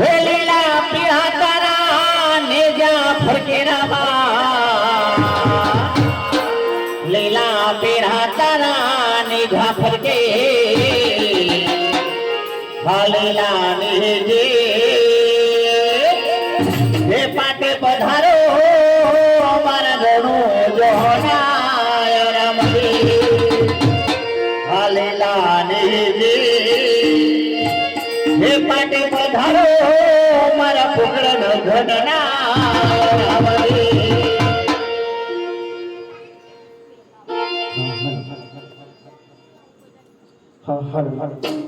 હે લીલા પીળા તારા નેજા ફરકેરામાં લીલા પીળા તારા નેજા ફરકે. હા લીલા નેજે. હે પાટે પધારો, અમારા હે પાટે પધારો મારા ફુકડન ઘટના રામજી. હા હા હા યે